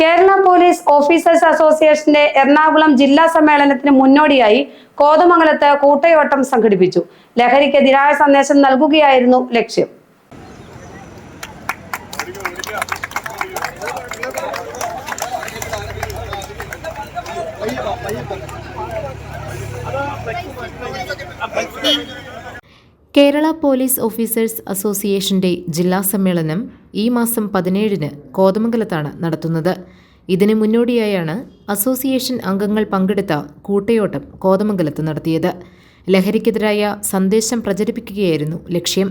Kerala police officers അസോസിയേഷന്റെ എറണാകുളം ജില്ലാ സമ്മേളനത്തിന് മുന്നോടിയായി കോതമംഗലത്ത് കൂട്ടയോട്ടം സംഘടിപ്പിച്ചു. ലഹരിക്കെതിരായ സന്ദേശം നൽകുകയായിരുന്നു ലക്ഷ്യം. കേരള പോലീസ് ഓഫീസേഴ്സ് അസോസിയേഷന്റെ ജില്ലാ സമ്മേളനം ഈ മാസം പതിനേഴിന് കോതമംഗലത്താണ് നടത്തുന്നത് ഇതിന് മുന്നോടിയായാണ് അസോസിയേഷൻ അംഗങ്ങൾ പങ്കെടുത്ത കൂട്ടയോട്ടം കോതമംഗലത്ത് നടത്തിയത് ലഹരിക്കെതിരായ സന്ദേശം പ്രചരിപ്പിക്കുകയായിരുന്നു ലക്ഷ്യം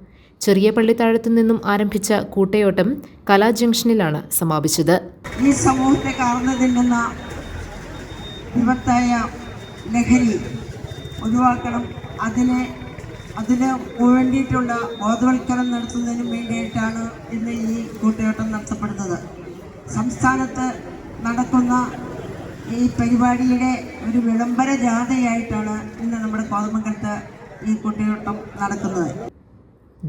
ചെറിയ പള്ളിത്താഴത്തു നിന്നും ആരംഭിച്ച കൂട്ടയോട്ടം കലാ ജംഗ്ഷനിലാണ് സമാപിച്ചത്. ഈ സമൂഹത്തെ കാർന്നു തിന്നുന്ന വിപത്തായ ലഹരി ഒഴിവാക്കണം. അതിനെ അതിന് വേണ്ടിയിട്ടുള്ള ബോധവൽക്കരണം നടത്തുന്നതിനും വേണ്ടിയിട്ടാണ് ഇന്ന് ഈ കൂട്ടയോട്ടം നടത്തപ്പെടുന്നത്. സംസ്ഥാനത്ത് നടക്കുന്ന ഈ പരിപാടിയുടെ ഒരു വിളംബര ജാഥയായിട്ടാണ് ഇന്ന് നമ്മുടെ കോതമംഗലത്ത് ഈ കൂട്ടയോട്ടം നടക്കുന്നത്.